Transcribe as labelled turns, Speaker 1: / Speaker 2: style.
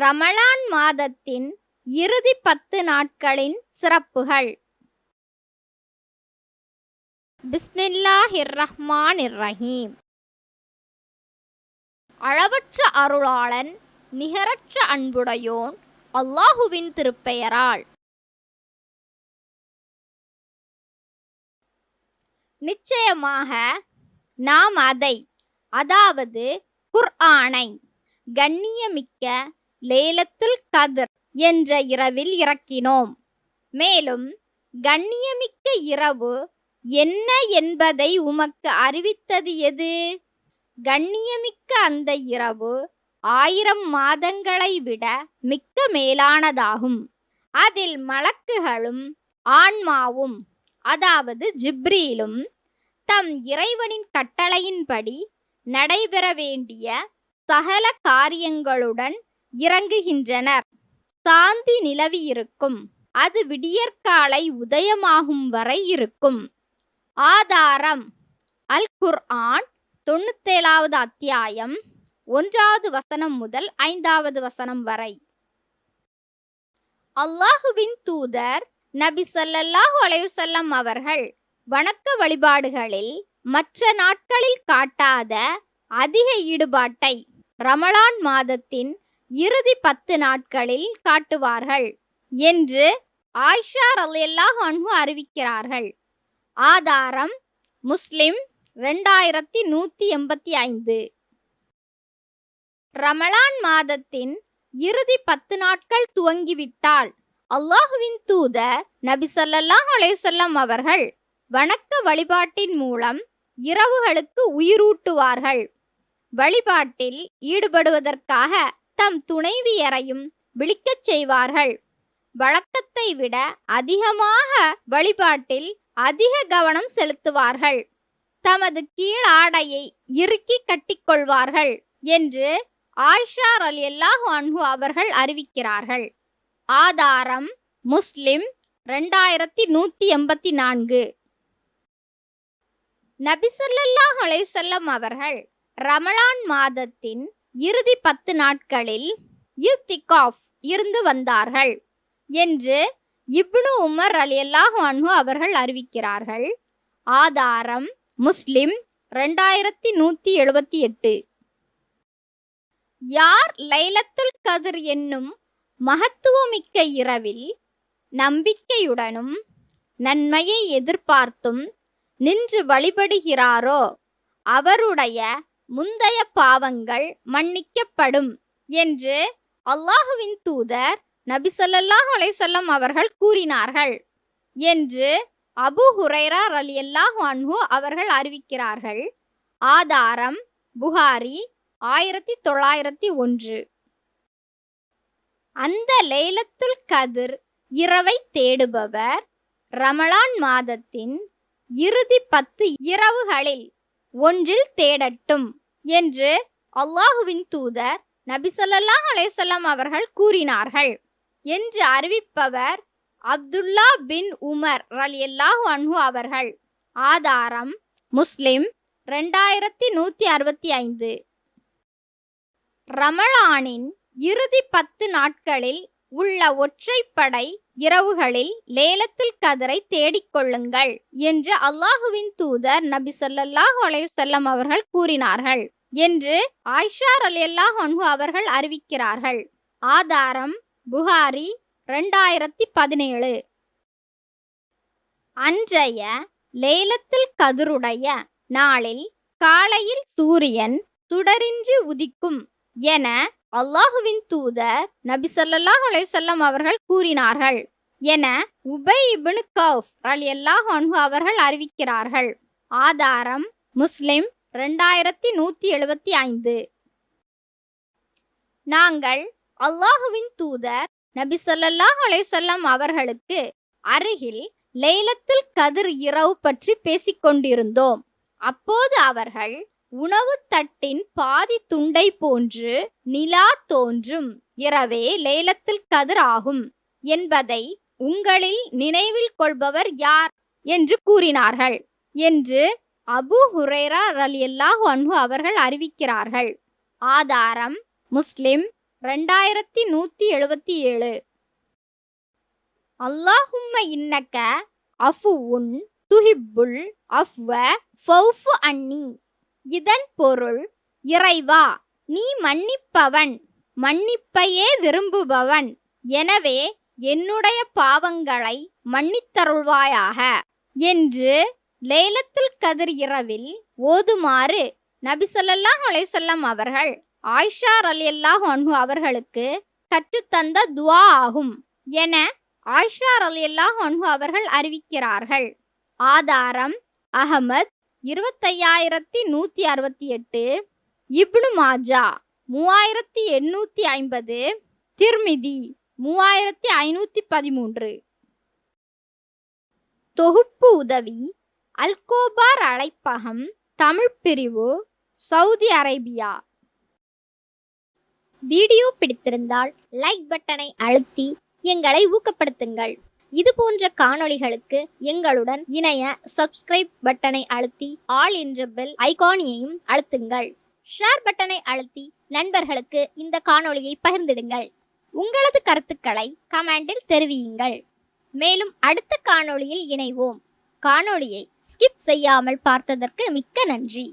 Speaker 1: ரமலான் மாதத்தின் இறுதி பத்து நாட்களின் சிறப்புகள். பிஸ்மில்லாஹிர் ரஹ்மான் ரஹீம் அளவற்ற அருளாளன் நிகரற்ற அன்புடையோன் அல்லாஹுவின் திருப்பெயரால். நிச்சயமாக நாம் அதை அதாவது குர்ஆனை கண்ணியமிக்க லேலத்துல் கதிர் என்ற இரவில் இறக்கினோம். மேலும் கண்ணியமிக்க இரவு என்ன என்பதை உமக்கு அறிவித்தது எது? கண்ணியமிக்க அந்த இரவு ஆயிரம் மாதங்களை விட மிக்க மேலானதாகும். அதில் மலக்குகளும் ஆன்மாவும் அதாவது ஜிப்ரீலும் தம் இறைவனின் கட்டளையின்படி நடைபெற வேண்டிய சகல காரியங்களுடன் இறங்குகின்றனர். சாந்தி நிலவியிருக்கும். அது விடியற்காலை உதயமாகும் வரை இருக்கும். ஆதாரம். அல் குர்ஆன் தொண்ணூத்தேழாவது அத்தியாயம் ஒன்றாவது வசனம் முதல் ஐந்தாவது வசனம் வரை. அல்லாஹுவின் தூதர் நபி சல்லல்லாஹு அலையுசல்லம் அவர்கள் வணக்க வழிபாடுகளில் மற்ற நாட்களில் காட்டாத அதிக ஈடுபாட்டை ரமலான் மாதத்தின் இறுதி பத்து நாட்களில் காட்டுவார்கள் என்று ஆயிஷா ரலியல்லாஹு அன்பு அறிவிக்கிறார்கள். ஆதாரம் முஸ்லிம் ரெண்டாயிரத்தி நூற்றி எண்பத்தி ஐந்து. ரமலான் மாதத்தின் இறுதி பத்து நாட்கள் துவங்கிவிட்டால் அல்லாஹுவின் தூதர் நபி சல்லாஹ் அலேசல்லம் அவர்கள் வணக்க வழிபாட்டின் மூலம் இரவுகளுக்கு உயிரூட்டுவார்கள். வழிபாட்டில் ஈடுபடுவதற்காக தம் துணைவியரையும் விழிக்கச் செய்வார்கள். வழக்கத்தை விட அதிகமாக வழிபாட்டில் அதிக கவனம் செலுத்துவார்கள். தமது கீழ் ஆடையை இறுக்கி கட்டிக்கொள்வார்கள் என்று ஆயிஷா எல்லாஹு அன்ஹு அவர்கள் அறிவிக்கிறார்கள். ஆதாரம் முஸ்லிம் ரெண்டாயிரத்தி நூத்தி எண்பத்தி நான்கு. நபிசல்லாஹ் அலைசல்லம் அவர்கள் ரமலான் மாதத்தின் இறுதி பத்து நாட்களில் இத்திகாஃப் இருந்து வந்தார்கள் என்று இப்னு உமர் அலியல்லாஹு அன்ஹு அவர்கள் அறிவிக்கிறார்கள். ஆதாரம் முஸ்லிம் ரெண்டாயிரத்தி நூத்தி எழுபத்தி எட்டு. யார் லைலத்துல் கதிர் என்னும் மகத்துவமிக்க இரவில் நம்பிக்கையுடனும் நன்மையை எதிர்பார்த்தும் நின்று வழிபடுகிறாரோ அவருடைய முந்தைய பாவங்கள் மன்னிக்கப்படும் என்று அல்லாஹுவின் தூதர் நபி ஸல்லல்லாஹு அலைசல்லம் அவர்கள் கூறினார்கள் என்று அபு ஹுரைரா ரலியல்லாஹு அன்ஹு அவர்கள் அறிவிக்கிறார்கள். ஆதாரம் புகாரி ஆயிரத்தி தொள்ளாயிரத்தி ஒன்று. அந்த லைலத்துல் கதிர் இரவை தேடுபவர் ரமலான் மாதத்தின் இறுதி பத்து இரவுகளில் ஒன்றில் தேடட்டும். என்று அல்லாஹுவின் தூதர் நபி ஸல்லல்லாஹு அவர்கள் கூறினார்கள். என்று அறிவிப்பவர் அப்துல்லா பின் உமர் ரலியல்லாஹு அன்ஹு அவர்கள். ஆதாரம் முஸ்லிம் ரெண்டாயிரத்தி நூத்தி அறுபத்தி ஐந்து. ரமலானின் இறுதி பத்து நாட்களில் உள்ள ஒற்றைப்படை இரவுகளில் லேலத்தில் கதரை தேடிக்கொள்ளுங்கள் என்று அல்லாஹுவின் தூதர் நபி ஸல்லல்லாஹு அலையுசல்லம் அவர்கள் கூறினார்கள் என்று ஆயிஷா ரலியல்லாஹு அன்ஹு அவர்கள் அறிவிக்கிறார்கள். ஆதாரம் புகாரி ரெண்டாயிரத்தி பதினேழு. அன்றைய லேலத்தில் கதிருடைய நாளில் காலையில் சூரியன் சுடரின்றி உதிக்கும் என அல்லாஹுவின் தூதர் நபி சல்லாஹ் அலைஹி அவர்கள் கூறினார்கள். என உபை இப்னு அலி அல்லாஹ் அன்ஹு அவர்கள் அறிவிக்கிறார்கள். ஆதாரம் முஸ்லிம் ரெண்டாயிரத்தி நூத்தி எழுபத்தி ஐந்து. நாங்கள் அல்லாஹுவின் தூதர் நபி சொல்லல்லாஹ் அலைஹி அவர்களுக்கு அருகில் லைலத்தில் கதிர் இரவு பற்றி பேசிக் கொண்டிருந்தோம் அப்போது அவர்கள் உணவு தட்டின் பாதி துண்டை போன்று நிலா தோன்றும். இரவே லேலத்தில் கதிர் ஆகும். என்பதை உங்களில் நினைவில் கொள்பவர் யார்? என்று கூறினார்கள். என்று அபு ஹுரேரா ரலியல்லாஹு அன்ஹு அவர்கள் அறிவிக்கிறார்கள். ஆதாரம் முஸ்லிம் ரெண்டாயிரத்தி நூத்தி எழுபத்தி ஏழு. அல்லாஹும்ம இன்னக்க அஃபுவுன் துஹிப்புல் அஃவ ஃபௌஃபு அன்னி. இதன் பொருள் இறைவா நீ மன்னிப்பவன் மன்னிப்பையே விரும்புபவன். எனவே என்னுடைய பாவங்களை மன்னித்தருள்வாயாக. என்று லேலத்துல் கதிர் இரவில் ஓதுமாறு நபி அலைசல்லம் அவர்கள் ஆயிஷா ரலியல்லாஹு அன்ஹு அவர்களுக்கு கற்றுத்தந்த துவா ஆகும் என ஆயிஷா ரலியல்லாஹு அன்ஹு அவர்கள் அறிவிக்கிறார்கள். ஆதாரம் அகமத் இருபத்தையாயிரத்தி நூற்றி அறுபத்தி எட்டு இப்னு மாஜா மூவாயிரத்தி எண்ணூற்றி ஐம்பது திர்மிதி மூவாயிரத்தி ஐநூற்றி பதிமூன்று. தொகுப்பு உதவி அல்கோபார் அழைப்பகம் தமிழ் பிரிவு சவுதி அரேபியா. வீடியோ பிடித்திருந்தால் லைக் பட்டனை அழுத்தி எங்களை ஊக்கப்படுத்துங்கள். இது போன்ற காணொளிகளுக்கு எங்களுடன் இணைய சப்ஸ்கிரைப் பட்டனை அழுத்தி ஆல் என்ற பெல் ஐகானியையும் அழுத்துங்கள். ஷேர் பட்டனை அழுத்தி நண்பர்களுக்கு இந்த காணொளியை பகிர்ந்திடுங்கள். உங்களது கருத்துக்களை கமெண்டில் தெரிவியுங்கள். மேலும் அடுத்த காணொளியில் இணைவோம். காணொளியை ஸ்கிப் செய்யாமல் பார்த்ததற்கு மிக்க நன்றி.